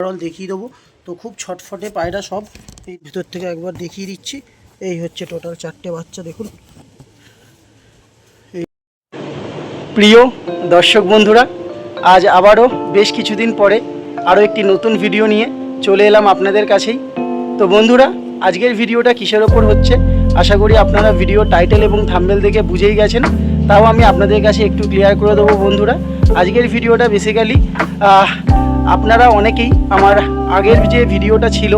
Overall দেখিয়ে দেবো। তো খুব ছটফটে পায়রা সব। এই ভিতর থেকে একবার দেখিয়ে দিচ্ছি। এই হচ্ছে টোটাল চারটে বাচ্চা, দেখুন। প্রিয় দর্শক বন্ধুরা, আজ আবারও বেশ কিছুদিন পরে আরও একটি নতুন ভিডিও নিয়ে চলে এলাম আপনাদের কাছেই। তো বন্ধুরা, আজকের ভিডিওটা কিসের ওপর হচ্ছে? আশা করি আপনারা ভিডিও টাইটেল এবং থাম্বেল দেখে বুঝেই গেছেন। তাও আমি আপনাদের কাছে একটু ক্লিয়ার করে দেবো বন্ধুরা। আজকের ভিডিওটা বেসিক্যালি আপনারা অনেকেই আমার আগের যে ভিডিওটা ছিল,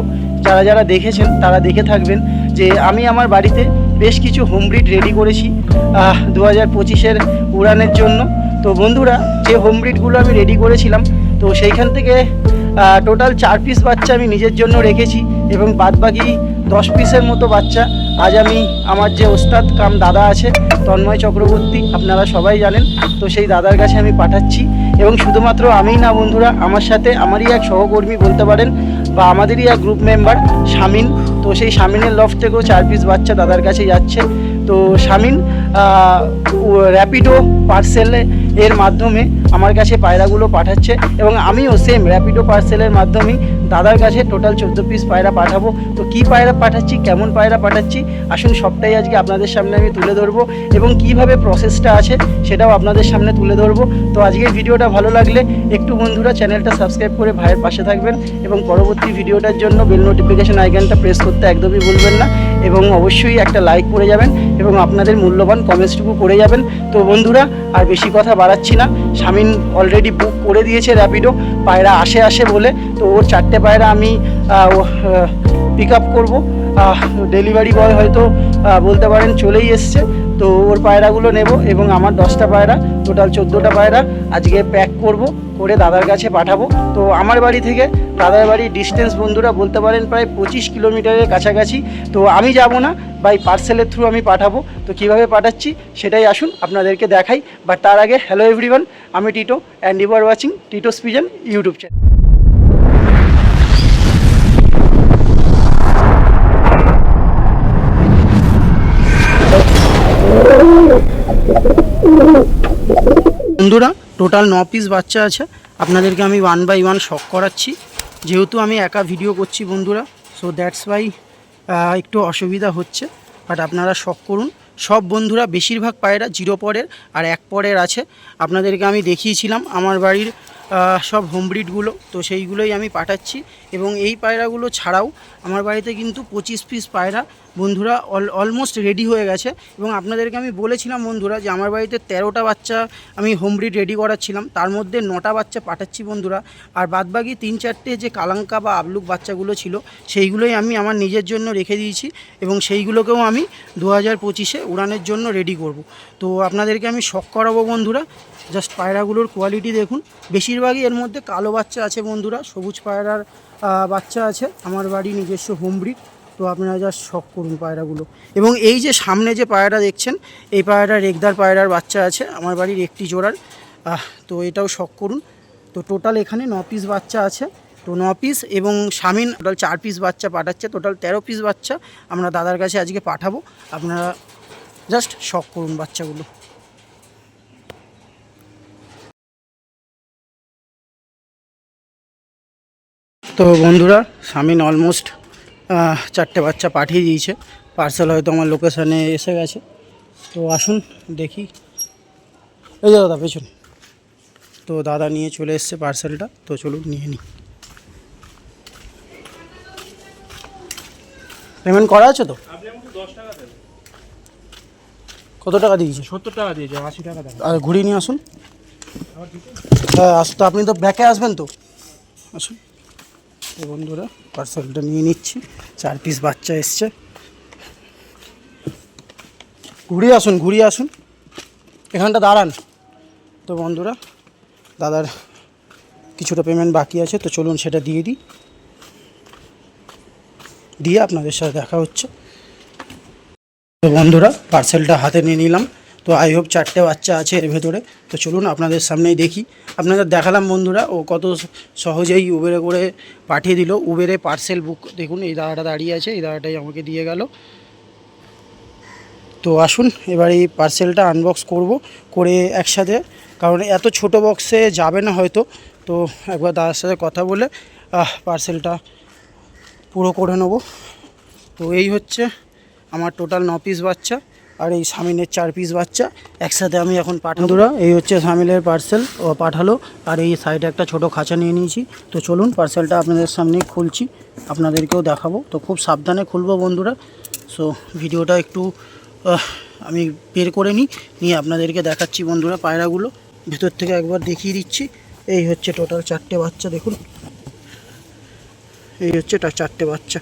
যারা যারা দেখেছেন তারা দেখে থাকবেন যে আমি আমার বাড়িতে বেশ কিছু হোম ব্রিড রেডি করেছি দু হাজার পঁচিশের উড়ানের জন্য। তো বন্ধুরা, যে হোম ব্রিডগুলো আমি রেডি করেছিলাম, তো সেইখান থেকে টোটাল চার পিস বাচ্চা আমি নিজের জন্য রেখেছি এবং বাদবাকি দশ পিসের মতো বাচ্চা। আজ আমি আমার যে ওস্তাদ কাম দাদা আছে, তন্ময় চক্রবর্তী, আপনারা সবাই জানেন, তো সেই দাদার কাছে আমি পাঠাচ্ছি। এবং শুধুমাত্র আমিই না বন্ধুরা, আমার সাথে আমারই এক সহকর্মী বলতে পারেন, বা আমাদেরই এক গ্রুপ মেম্বার শামিন। তো সেই শামিনের লফ থেকেও চার পিস বাচ্চা দাদার কাছে যাচ্ছে। তো শামিন র্যাপিডো পার্সেলে এর মাধ্যমে আমার কাছে পায়রাগুলো পাঠাচ্ছে এবং আমিও সেম র্যাপিডো পার্সেলের মাধ্যমেই দাদার কাছে টোটাল চোদ্দ পিস পায়রা পাঠাবো। তো কী পায়রা পাঠাচ্ছি, কেমন পায়রা পাঠাচ্ছি, আসুন সবটাই আজকে আপনাদের সামনে আমি তুলে ধরবো এবং কীভাবে প্রসেসটা আছে সেটাও আপনাদের সামনে তুলে ধরবো। তো আজকের ভিডিওটা ভালো লাগলে একটু বন্ধুরা চ্যানেলটা সাবস্ক্রাইব করে ভাইয়ের পাশে থাকবেন এবং পরবর্তী ভিডিওটার জন্য বেল নোটিফিকেশন আইকনটা প্রেস করতে একদমই ভুলবেন না এবং অবশ্যই একটা লাইক করে যাবেন এবং আপনাদের মূল্যবান কমেন্টসটুকু করে যাবেন। তো বন্ধুরা, আর বেশি কথা বাড়াচ্ছি না। শামিন অলরেডি বুক করে দিয়েছে র্যাপিডো পায়রা আসে আসে বলে। তো ওর চারটে পায়রা আমি পিক আপ করব। ডেলিভারি বয় হয়তো বলতে পারেন চলেই এসছে। তো ওর পায়রাগুলো নেব এবং আমার দশটা পায়রা টোটাল চোদ্দোটা পায়রা আজকে প্যাক করব, করে দাদার কাছে পাঠাবো। তো আমার বাড়ি থেকে দাদার বাড়ির ডিস্টেন্স বন্ধুরা বলতে পারেন প্রায় পঁচিশ কিলোমিটারের কাছাকাছি। তো আমি যাব না বাই পার্সেলের থ্রু আমি পাঠাবো। তো কীভাবে পাঠাচ্ছি সেটাই আসুন আপনাদেরকে দেখাই। বাট তার আগে হ্যালো এভরিওয়ান আমি Tito and you are watching Tito স্পিজন YouTube channel বন্ধুরা টোটাল ন পিস বাচ্চা আছে। আপনাদেরকে আমি ওয়ান বাই ওয়ান শখ করাচ্ছি। যেহেতু আমি একা ভিডিও করছি বন্ধুরা সো দ্যাটস ওয়াই একটু অসুবিধা হচ্ছে। বাট আপনারা শখ করুন। সব বন্ধুরা, বেশিরভাগ পায়রা জিরো পরের আর এক পরের আছে। আপনাদেরকে আমি দেখিয়েছিলাম আমার বাড়ির সব হোমব্রিডগুলো তো সেইগুলোই আমি পাঠাচ্ছি। এবং এই পায়রাগুলো ছাড়াও আমার বাড়িতে কিন্তু পঁচিশ পিস পায়রা বন্ধুরা অল অলমোস্ট রেডি হয়ে গেছে। এবং আপনাদেরকে আমি বলেছিলাম বন্ধুরা যে আমার বাড়িতে তেরোটা বাচ্চা আমি হোম ব্রিড রেডি করাচ্ছিলাম। তার মধ্যে নটা বাচ্চা পাঠাচ্ছি বন্ধুরা। আর বাদবাকি তিন চারটে যে কালাঙ্কা বা আবলুক বাচ্চাগুলো ছিল, সেইগুলোই আমি আমার নিজের জন্য রেখে দিয়েছি। এবং সেইগুলোকেও আমি দু হাজার পঁচিশে উড়ানের জন্য রেডি করব। তো আপনাদেরকে আমি শখ করাবো বন্ধুরা। জাস্ট পায়রাগুলোর কোয়ালিটি দেখুন। বেশিরভাগই এর মধ্যে কালো বাচ্চা আছে বন্ধুরা, সবুজ পায়রার বাচ্চা আছে। আমার বাড়ি নিজস্ব হোম ব্রিড তো আপনারা জাস্ট শখ করুন পায়রাগুলো। এবং এই যে সামনে যে পায়রা দেখছেন, এই পায়রা রেগদার পায়রার বাচ্চা আছে, আমার বাড়ির একটি জোড়ার। তো এটাও শখ করুন। তো টোটাল এখানে ন পিস বাচ্চা আছে। তো ন পিস এবং স্বামীন টোটাল চার পিস বাচ্চা পাঠাচ্ছে। টোটাল তেরো পিস বাচ্চা আমরা দাদার কাছে আজকে পাঠাবো। আপনারা জাস্ট শখ করুন বাচ্চাগুলো। তো বন্ধুরা স্বামীন অলমোস্ট চারটে বাচ্চা পাঠিয়ে দিয়েছে। পার্সেল হয়তো আমার লোকেশানে এসে গেছে। তো আসুন দেখি। এই যে দাদা পেছনে। তো দাদা নিয়ে চলে এসছে পার্সেলটা তো চলুন নিয়ে নিই। পেমেন্ট করা আছে তো? কত টাকা দিয়েছে? সত্তর টাকা দিয়েছে আশি টাকা আর ঘুরিয়ে নিয়ে আসুন। হ্যাঁ আসুন তো আপনি তো ব্যাকে আসবেন তো। আসুন। বন্ধুরা পার্সেলটা নিয়ে নিচ্ছি। চার পিস বাচ্চা এসছে। ঘুরিয়ে আসুন ঘুরিয়ে আসুন। এখানটা দাঁড়ান। তো বন্ধুরা, দাদার কিছুটা পেমেন্ট বাকি আছে, তো চলুন সেটা দিয়ে দিই। দিয়ে আপনাদের সাথে দেখা হচ্ছে। তো বন্ধুরা পার্সেলটা হাতে নিয়ে নিলাম। তো আই হোপ চারটে বাচ্চা আছে এর ভেতরে। তো চলুন আপনাদের সামনেই দেখি। আপনাদের দেখালাম বন্ধুরা ও কত সহজেই উবেরে করে পাঠিয়ে দিল। উবেরে পার্সেল বুক দেখুন এই দাদাটা দাঁড়িয়ে আছে, এই দাদাটাই আমাকে দিয়ে গেল। তো আসুন, এবার এই পার্সেলটা আনবক্স করব, করে একসাথে। কারণ এত ছোট বক্সে যাবে না হয়তো। তো একবার দাদার সাথে কথা বলে পার্সেলটা পুরো করে নেব। তো এই হচ্ছে আমার টোটাল ন পিস বাচ্চা। আর এই সামিনের চার পিস বাচ্চা। একসাথে আমি এখন পাঠানোরা এই হচ্ছে সামিলের পার্সেল ও পাঠালো। আর এই সাইডে একটা ছোট খাঁচা নিয়ে নিয়েছি। তো চলুন পার্সেলটা আপনাদের সামনে খুলছি। আপনাদেরকেও দেখাবো। তো খুব সাবধানে খুলবো বন্ধুরা। সো ভিডিওটা একটু আমি বের করে নিই। নিয়ে আপনাদেরকে দেখাচ্ছি বন্ধুরা পায়রাগুলো। ভিতর থেকে একবার দেখিয়ে দিচ্ছি। এই হচ্ছে টোটাল চারটে বাচ্চা, দেখুন। এই হচ্ছে চারটে বাচ্চা।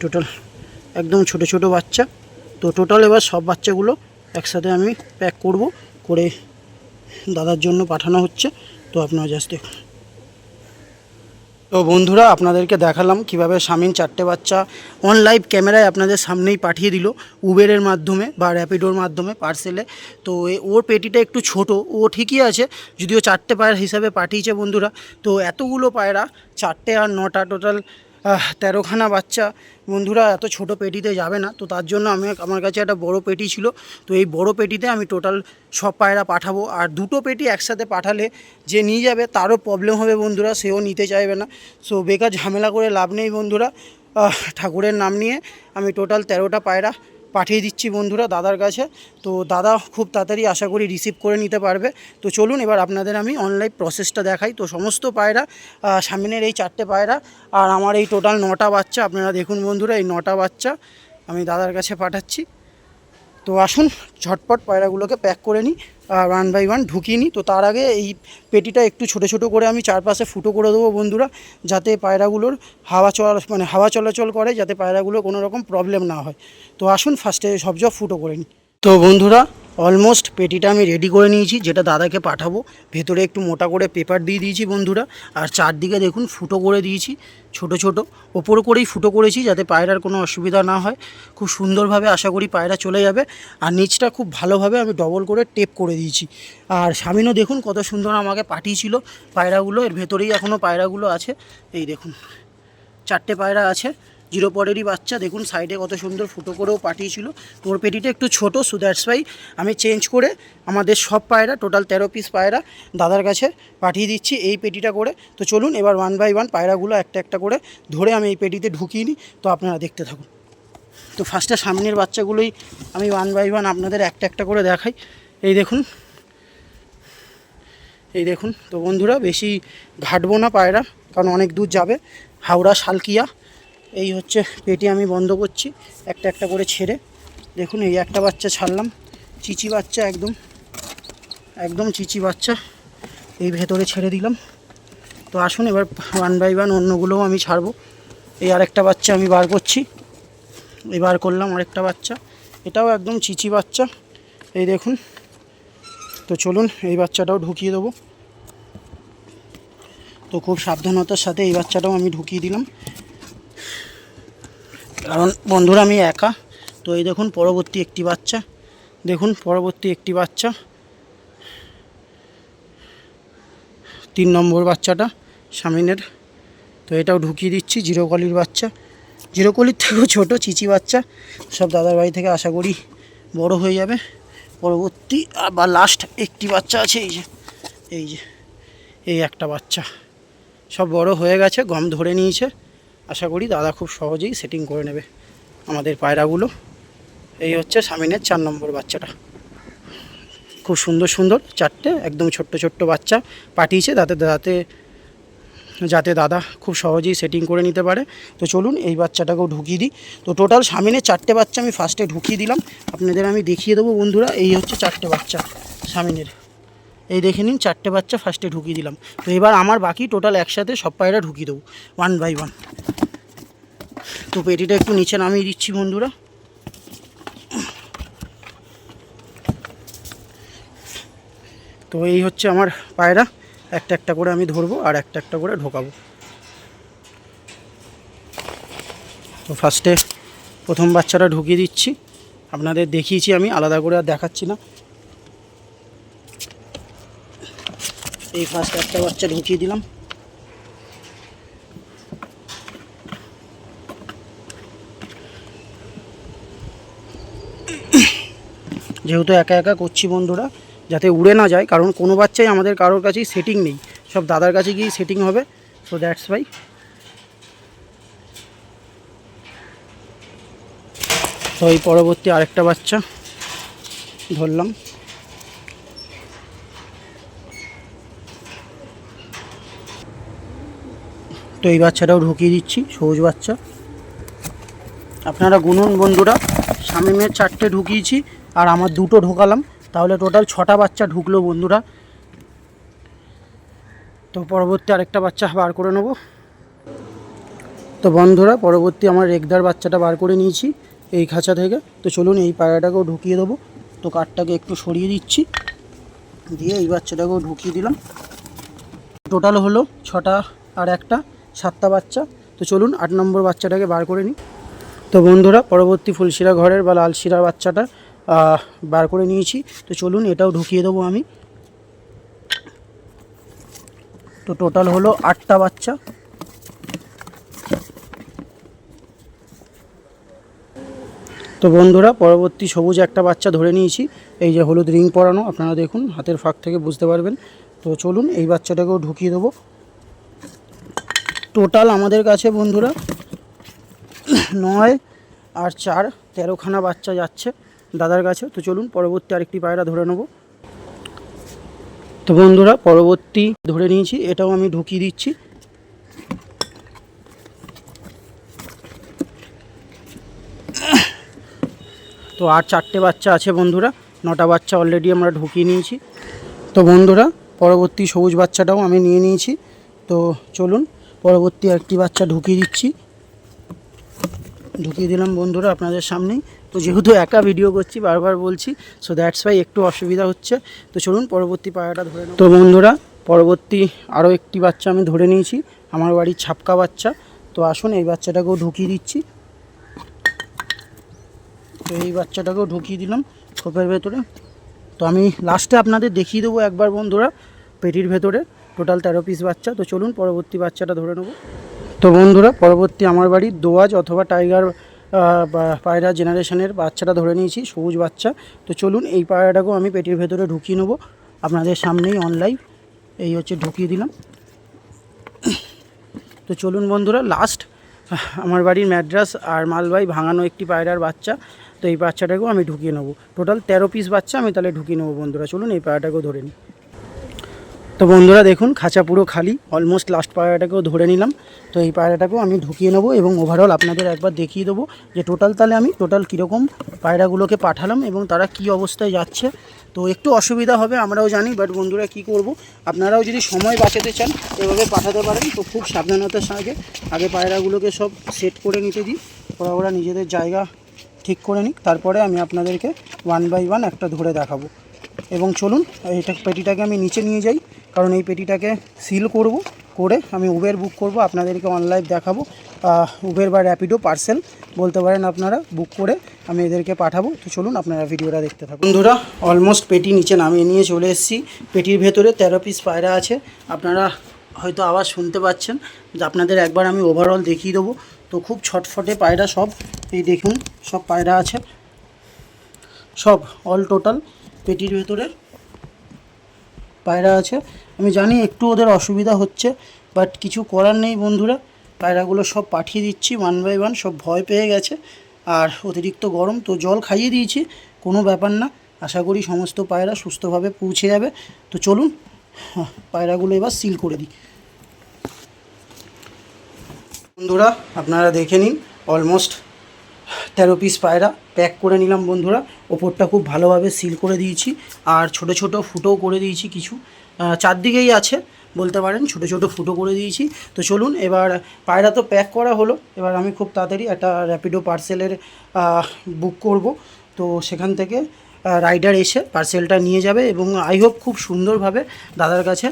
টোটাল একদম ছোট ছোট বাচ্চা। তো টোটাল এবার সব বাচ্চাগুলো একসাথে আমি প্যাক করব, করে দাদার জন্য পাঠানো হচ্ছে। তো আপনারা জাস্ট দেখুন। তো বন্ধুরা, আপনাদেরকে দেখালাম কীভাবে স্বামীন চারটে বাচ্চা অন লাইভ ক্যামেরায় আপনাদের সামনেই পাঠিয়ে দিল উবেরের মাধ্যমে বা র্যাপিডোর মাধ্যমে পার্সেলে তো ওর পেটিটা একটু ছোট, ও ঠিকই আছে, যদিও চারটে পায়রা হিসাবে পাঠিয়েছে বন্ধুরা। তো এতগুলো পায়রা, চারটে আর নটা টোটাল তেরোখানা বাচ্চা। বন্ধুরা, এত ছোট পেটিতে যাবে না। তো তার জন্য আমি আমার কাছে একটা বড় পেটি ছিল। তো এই বড় পেটিতে আমি টোটাল সব পায়রা পাঠাবো। আর দুটো পেটি একসাথে পাঠালে যে নিয়ে যাবে, তারও প্রবলেম হবে বন্ধুরা, সেও নিতে চাইবে না। সো বেকার ঝামেলা করে লাভ নেই বন্ধুরা। ঠাকুরের নাম নিয়ে আমি টোটাল তেরোটা পায়রা পাঠিয়ে দিচ্ছি বন্ধুরা দাদার কাছে। তো দাদা খুব তাড়াতাড়ি আশা করি রিসিভ করে নিতে পারবে। তো চলুন এবার আপনাদের আমি অনলাইন প্রসেসটা দেখাই। তো সমস্ত পায়রা সামনের এই চারটে পায়রা আর আমার এই টোটাল নটা বাচ্চা। আপনারা দেখুন বন্ধুরা এই নটা বাচ্চা আমি দাদার কাছে পাঠাচ্ছি। তো আসুন ঝটপট পায়রাগুলোকে প্যাক করে নিই। ওয়ান বাই ওয়ান ঢুকিয়ে নিই তো তার আগে এই পেটিটা একটু ছোটো ছোটো করে আমি চারপাশে ফুটো করে দেবো বন্ধুরা, যাতে পায়রাগুলোর হাওয়া চলা মানে হাওয়া চলাচল করে, যাতে পায়রাগুলোর কোনো রকম প্রবলেম না হয়। তো আসুন ফার্স্টে সব জব ফুটো করে নিই তো বন্ধুরা অলমোস্ট পেটিটা আমি রেডি করে নিয়েছি, যেটা দাদাকে পাঠাবো। ভেতরে একটু মোটা করে পেপার দিয়ে দিয়েছি বন্ধুরা। আর চারদিকে দেখুন ফুটো করে দিয়েছি, ছোট ছোট। ওপর করেই ফুটো করেছি যাতে পায়রার কোনো অসুবিধা না হয়। খুব সুন্দরভাবে আশা করি পায়রা চলে যাবে। আর নিচটা খুব ভালোভাবে আমি ডবল করে টেপ করে দিয়েছি। আর স্বামীনও দেখুন কত সুন্দর আমাকে পাঠিয়েছিল পায়রাগুলো। এর ভেতরেই এখনও পায়রাগুলো আছে। এই দেখুন, চারটে পায়রা আছে। জিরো পরেরই বাচ্চা। দেখুন সাইডে কত সুন্দর ফুটো করেও পাঠিয়েছিল। তোর পেটিটা একটু ছোট সো দ্যাটস ওয়াই আমি চেঞ্জ করে আমাদের সব পায়রা টোটাল তেরো পিস পায়রা দাদার কাছে পাঠিয়ে দিচ্ছি এই পেটিটা করে। তো চলুন, এবার ওয়ান বাই ওয়ান পায়রাগুলো একটা একটা করে ধরে আমি এই পেটিতে ঢুকিয়ে নিই। তো আপনারা দেখতে থাকুন। তো ফার্স্টে সামনের বাচ্চাগুলোই আমি ওয়ান বাই ওয়ান আপনাদের একটা একটা করে দেখাই। এই দেখুন। এই দেখুন। তো বন্ধুরা, বেশি ঘাটবো না পায়রা, কারণ অনেক দূর যাবে। হাওড়া শালকিয়া এই হচ্ছে পেটি আমি বন্ধ করছি। একটা একটা করে ছেড়ে। দেখুন, এই একটা বাচ্চা ছাড়লাম। চিচি বাচ্চা একদম। একদম চিচি বাচ্চা। এই ভেতরে ছেড়ে দিলাম। তো আসুন, এবার ওয়ান বাই ওয়ান অন্যগুলোও আমি ছাড়বো। এই আরেকটা বাচ্চা আমি বার করছি। এই বার করলাম আরেকটা বাচ্চা। এটাও একদম চিচি বাচ্চা। এই দেখুন। তো চলুন, এই বাচ্চাটাও ঢুকিয়ে দেবো। তো খুব সাবধানতার সাথে এই বাচ্চাটাও আমি ঢুকিয়ে দিলাম। কারণ বন্ধুরা আমি একা, তো এই দেখুন পরবর্তী একটি বাচ্চা। দেখুন পরবর্তী একটি বাচ্চা। তিন নম্বর বাচ্চাটা, স্বামীনের। তো এটাও ঢুকিয়ে দিচ্ছি জিরো কলির বাচ্চা। জিরো কলির থেকেও ছোটো, চিচি বাচ্চা। সব দাদার বাড়ি থেকে আশা করি বড় হয়ে যাবে। পরবর্তী বা লাস্ট একটি বাচ্চা আছে, এই যে এই যে, এই একটা বাচ্চা। সব বড় হয়ে গেছে, গম ধরে নিয়েছে। আশা করি দাদা খুব সহজেই সেটিং করে নেবে আমাদের পায়রাগুলো। এই হচ্ছে সামিনের চার নম্বর বাচ্চাটা। খুব সুন্দর সুন্দর চারটে, একদম ছোট্ট ছোট্ট বাচ্চা পাঠিয়েছে তাতে যাতে যাতে দাদা খুব সহজেই সেটিং করে নিতে পারে। তো চলুন এই বাচ্চাটাকেও ঢুকিয়ে দিই। তো টোটাল সামিনে চারটে বাচ্চা আমি ফার্স্টে ঢুকিয়ে দিলাম। আপনাদের আমি দেখিয়ে দেবো বন্ধুরা, এই হচ্ছে চারটে বাচ্চা সামিনের এই দেখে নিন, চারটে বাচ্চা ফার্স্টে ঢুকিয়ে দিলাম। তো এবার আমার বাকি টোটাল একসাথে সব পায়রা ঢুকিয়ে দেবো ওয়ান বাই ওয়ান তো পেটিটা একটু নিচে নামিয়ে দিচ্ছি বন্ধুরা। তো এই হচ্ছে আমার পায়রা, একটা একটা করে আমি ধরবো আর একটা একটা করে ঢোকাবো। তো ফার্স্টে প্রথম বাচ্চাটা ঢুকিয়ে দিচ্ছি। আপনাদের দেখিয়েছি আমি, আলাদা করে আর দেখাচ্ছি না। এই ফার্স্ট একটা বাচ্চা ঢুকিয়ে দিলাম। যেহেতু একা একা করছি বন্ধুরা, যাতে উড়ে না যায়, কারণ কোনো বাচ্চাই আমাদের কারোর কাছেই সেটিং নেই। সব দাদার কাছে গিয়েই সেটিং হবে। সো দ্যাটস ভাই তো এই পরবর্তী আরেকটা বাচ্চা ধরলাম। তো এই বাচ্চাটাও ঢুকিয়ে দিচ্ছি, সবুজ বাচ্চা। আপনারা গুনুন বন্ধুরা শামিমের চারটে ঢুকিয়েছি, আর আমার দুটো ঢোকালাম, তাহলে টোটাল ছটা বাচ্চা ঢুকলো বন্ধুরা। তো পরবর্তী আরেকটা বাচ্চা বার করে নেব। তো বন্ধুরা, পরবর্তী আমার রেগদার বাচ্চাটা বার করে নিয়েছি, এই খাঁচা থেকে। তো চলুন এই পায়রাটাকেও ঢুকিয়ে দেবো। তো কাঠটাকে একটু সরিয়ে দিচ্ছি, দিয়ে এই বাচ্চাটাকেও ঢুকিয়ে দিলাম। টোটাল হলো ছটা আর একটা। সাতটা বাচ্চা। তো চলুন আট নম্বর বাচ্চাটাকে বার করে নিই তো বন্ধুরা, পরবর্তী ফুলশিরা ঘরের বা লাল শিরা বাচ্চাটা বার করে নিয়েছি। তো চলুন এটাও ঢুকিয়ে দেবো আমি। তো টোটাল হলো আটটা বাচ্চা। তো বন্ধুরা, পরবর্তী সবুজ একটা বাচ্চা ধরে নিয়েছি। এই যে হলুদ রিং পরানো, আপনারা দেখুন, হাতের ফাঁক থেকে বুঝতে পারবেন। তো চলুন এই বাচ্চাটাকেও ঢুকিয়ে দেবো। টোটাল আমাদের কাছে বন্ধুরা নয় আর চার, তেরোখানা বাচ্চা যাচ্ছে দাদার কাছে। তো চলুন পরবর্তী আরেকটি পায়রা ধরে নেব। তো বন্ধুরা, পরবর্তী ধরে নিয়েছি, এটাও আমি ঢুকিয়ে দিচ্ছি। তো আর চারটে বাচ্চা আছে বন্ধুরা, নটা বাচ্চা অলরেডি আমরা ঢুকিয়ে নিয়েছি। তো বন্ধুরা, পরবর্তী সবুজ বাচ্চাটাও আমি নিয়ে নিয়েছি। তো চলুন পরবর্তী একটি বাচ্চা ঢুকিয়ে দিচ্ছি। ঢুকিয়ে দিলাম বন্ধুরা আপনাদের সামনেই। তো যেহেতু একা ভিডিও করছি, বারবার বলছি সো দ্যাটস ওয়াই একটু অসুবিধা হচ্ছে। তো চলুন পরবর্তী পায়রাটা ধরে তো বন্ধুরা, পরবর্তী আরও একটি বাচ্চা আমি ধরে নিয়েছি, আমার বাড়ির ছাপকা বাচ্চা। তো আসুন, এই বাচ্চাটাকেও ঢুকিয়ে দিচ্ছি। তো এই বাচ্চাটাকেও ঢুকিয়ে দিলাম খোপের ভেতরে। তো আমি লাস্টে আপনাদের দেখিয়ে দেবো একবার বন্ধুরা, পেটির ভেতরে। টোটাল তেরো পিস বাচ্চা। তো চলুন পরবর্তী বাচ্চাটা ধরে নেব। তো বন্ধুরা, পরবর্তী আমার বাড়ির দোয়াজ অথবা টাইগার পায়রা জেনারেশনের বাচ্চাটা ধরে নিয়েছি, সবুজ বাচ্চা। তো চলুন এই পায়রাটাকেও আমি পেটির ভেতরে ঢুকিয়ে নেব। আপনাদের সামনেই অনলাইন এই হচ্ছে ঢুকিয়ে দিলাম। তো চলুন বন্ধুরা লাস্ট আমার বাড়ির ম্যাড্রাস আর মালবাই ভাঙানো একটি পায়রার বাচ্চা। তো এই বাচ্চাটাকেও আমি ঢুকিয়ে নেব। টোটাল তেরো পিস বাচ্চা আমি তাহলে ঢুকিয়ে নেব বন্ধুরা। চলুন এই পায়রাটাকেও ধরে নিই। তো বন্ধুরা দেখুন, খাঁচা পুরো খালি অলমোস্ট লাস্ট পায়রাটাকেও ধরে নিলাম। তো এই পায়রাটাকেও আমি ঢুকিয়ে নেব এবং ওভারঅল আপনাদের একবার দেখিয়ে দেবো যে টোটাল তাহলে আমি টোটাল কীরকম পায়রাগুলোকে পাঠালাম এবং তারা কি অবস্থায় যাচ্ছে। তো একটু অসুবিধা হবে, আমরাও জানি বাট বন্ধুরা কি করব, আপনারাও যদি সময় বাঁচাতে চান, এভাবে পাঠাতে পারেন, তো খুব সাবধানতার সঙ্গে আগে পায়রাগুলোকে সব সেট করে নিতে দিই, ওরা ওরা নিজেদের জায়গা ঠিক করে নিক, তারপরে আমি আপনাদেরকে ওয়ান বাই ওয়ান একটা ধরে দেখাবো। এবং চলুন এইটা পেটিটাকে আমি নিচে নিয়ে যাই। কারণ এই পেটিটাকে সিল করব, করে আমি উবের বুক করব, আপনাদেরকে অনলাইন দেখাবো। উবের বা র্যাপিডো পার্সেল বলতে পারেন আপনারা বুক করে আমি এদেরকে পাঠাবো। তো চলুন আপনারা ভিডিওটা দেখতে থাকুন। বন্ধুরা অলমোস্ট পেটি নিচে নামিয়ে নিয়ে চলে এসেছি। পেটির ভেতরে তেরো পিস পায়রা আছে। আপনারা হয়তো আওয়াজ শুনতে পাচ্ছেন, যে আপনাদের একবার আমি ওভারঅল দেখিয়ে দেবো। তো খুব ছটফটে পায়রা সব, এই দেখুন, সব পায়রা আছে। সব অল টোটাল পেটির ভেতরে পায়রা আছে। আমি জানি একটু ওদের অসুবিধা হচ্ছে বাট কিছু করার নেই বন্ধুরা। পায়রাগুলো সব পাঠিয়ে দিচ্ছি ওয়ান বাই ওয়ান সব ভয় পেয়ে গেছে আর অতিরিক্ত গরম তো জল খাইয়ে দিয়েছি কোনো ব্যাপার না। আশা করি সমস্ত পায়রা সুস্থভাবে পৌঁছে যাবে। তো চলুন হ্যাঁ, পায়রাগুলো এবার সিল করে দিই। বন্ধুরা আপনারা দেখে নিন অলমোস্ট তেরো পিস পায়রা প্যাক করে নিলাম বন্ধুরা। ওপরটা খুব ভালোভাবে সিল করে দিয়েছি আর ছোট ছোট ফুটোও করে দিয়েছি কিছু। চারদিকেই আছে, বলতে পারেন, ছোট ছোট ফুটো করে দিয়েছি। তো চলুন, এবার পায়রা তো প্যাক করা হলো, এবার আমি খুব তাড়াতাড়ি একটা র্যাপিডো পার্সেলের বুক করব। তো সেখান থেকে রাইডার এসে পার্সেলটা নিয়ে যাবে এবং আই হোপ খুব সুন্দরভাবে দাদার কাছে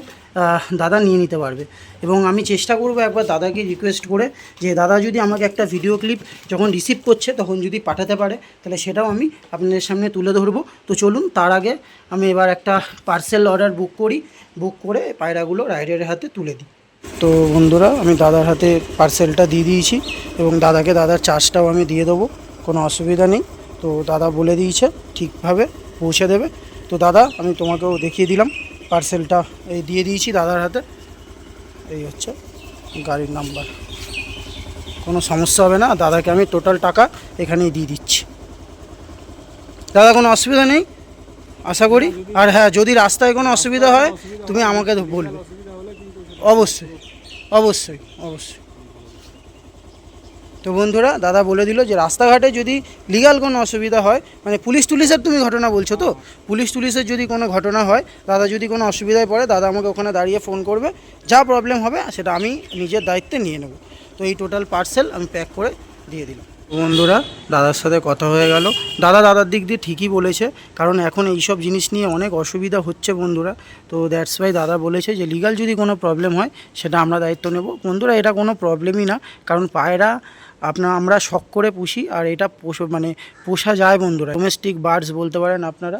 দাদা নিয়ে নিতে পারবে। এবং আমি চেষ্টা করব একবার দাদাকে রিকোয়েস্ট করে যে, দাদা যদি আমাকে একটা ভিডিও ক্লিপ যখন রিসিভ করছে তখন যদি পাঠাতে পারে, তাহলে সেটাও আমি আপনাদের সামনে তুলে ধরবো। তো চলুন, তার আগে আমি এবার একটা পার্সেল অর্ডার বুক করি। বুক করে পায়রাগুলো রাইডারের হাতে তুলে দিই। তো বন্ধুরা, আমি দাদার হাতে পার্সেলটা দিয়ে দিয়েছি এবং দাদাকে দাদার চার্জটাও আমি দিয়ে দেবো, কোনো অসুবিধা নেই। তো দাদা বলে দিয়েছে, ঠিকভাবে পৌঁছে দেবে। তো দাদা, আমি তোমাকেও দেখিয়ে দিলাম পার্সেলটা এই দিয়ে দিয়েছি দাদার হাতে। এই হচ্ছে গাড়ির নাম্বার কোনো সমস্যা হবে না, দাদাকে আমি টোটাল টাকা এখানেই দিয়ে দিচ্ছি। দাদা, কোনো অসুবিধা নেই? আশা করি। আর হ্যাঁ যদি রাস্তায় কোনো অসুবিধা হয়, তুমি আমাকে বলবে। অবশ্যই অবশ্যই অবশ্যই। তো বন্ধুরা, দাদা বলে দিল যে রাস্তাঘাটে যদি লিগাল কোনো অসুবিধা হয় মানে পুলিশ টুলিশের তুমি ঘটনা বলছো তো? পুলিশ টুলিশের যদি কোনো ঘটনা হয়, দাদা যদি কোনো অসুবিধায় পড়ে, দাদা আমাকে ওখানে দাঁড়িয়ে ফোন করবে, যা প্রবলেম হবে, সেটা আমি নিজের দায়িত্বে নিয়ে নেব। তো এই টোটাল পার্সেল আমি প্যাক করে দিয়ে দিলাম। বন্ধুরা, দাদার সাথে কথা হয়ে গেল। দাদা, দাদার দিক দিয়ে ঠিকই বলেছে, কারণ এখন এইসব জিনিস নিয়ে অনেক অসুবিধা হচ্ছে বন্ধুরা। তো দ্যাটস ওয়াই দাদা বলেছে যে লিগাল যদি কোনো প্রবলেম হয়, সেটা আমরা দায়িত্ব নেব। বন্ধুরা, এটা কোনো প্রবলেমই না, কারণ পায়রা আপনার আমরা শখ করে পুষি, আর এটা পোষ মানে পোষা যায় বন্ধুরা। ডোমেস্টিক বার্ডস বলতে পারেন আপনারা।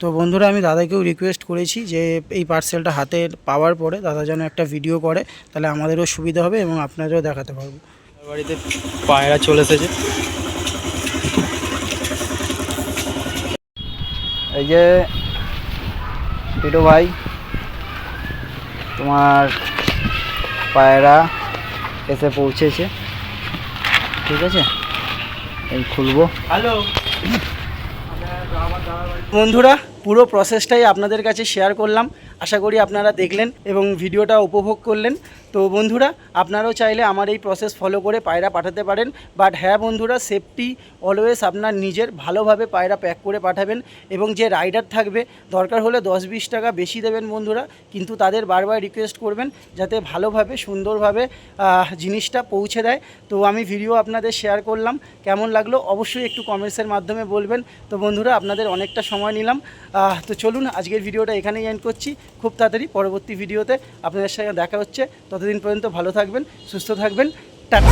তো বন্ধুরা, আমি দাদাকেও রিকোয়েস্ট করেছি যে, এই পার্সেলটা হাতে পাওয়ার পরে দাদা যেন একটা ভিডিও করে, তাহলে আমাদেরও সুবিধা হবে এবং আপনাদেরও দেখাতে পারব। বাড়িতে পায়রা চলে এসেছে। এই যে টিটু ভাই তোমার পায়রা এসে পৌঁছেছে। ঠিক আছে? এই খুলবো। হ্যালো বন্ধুরা পুরো প্রসেসটাই আপনাদের কাছে শেয়ার করলাম। আশা করি আপনারা দেখলেন এবং ভিডিওটা উপভোগ করলেন। তো বন্ধুরা, আপনারাও চাইলে আমার এই প্রসেস ফলো করে পায়রা পাঠাতে পারেন বাট হ্যাঁ বন্ধুরা সেফটি অলওয়েজ আপনার নিজের ভালোভাবে পায়রা প্যাক করে পাঠাবেন এবং যে রাইডার থাকবে, দরকার হলে দশ বিশ টাকা বেশি দেবেন বন্ধুরা, কিন্তু তাদের বারবার রিকোয়েস্ট করবেন যাতে ভালোভাবে, সুন্দরভাবে জিনিসটা পৌঁছে দেয়। তো আমি ভিডিও আপনাদের শেয়ার করলাম, কেমন লাগল অবশ্যই একটু কমেন্টসের মাধ্যমে বলবেন। তো বন্ধুরা, আপনাদের অনেকটা সময় নিলাম। তো চলুন আজকের ভিডিওটা এখানেই এন্ড করছি। খুব তাড়াতাড়ি পরবর্তী ভিডিওতে আপনাদের সঙ্গে দেখা হচ্ছে। ততদিন পর্যন্ত ভালো থাকবেন সুস্থ থাকবেন টাটা।